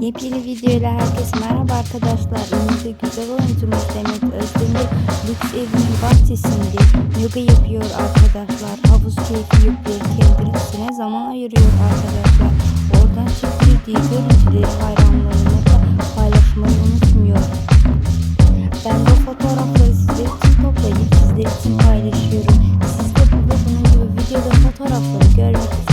Yepyeni videoyla herkes merhaba arkadaşlar. Önce güzel oyuncumuz Demet Özdemir lüks evinin bahçesinde yoga yapıyor arkadaşlar. Havuz keyfi yapıyor kendisine zaman ayırıyor arkadaşlar. Oradan çektirdiği görüntüleri hayranlarına da paylaşmayı unutmuyor. Ben bu fotoğrafları sizler için toplayıp sizler için paylaşıyorum. Siz de burada bunun gibi videoda fotoğrafları görmek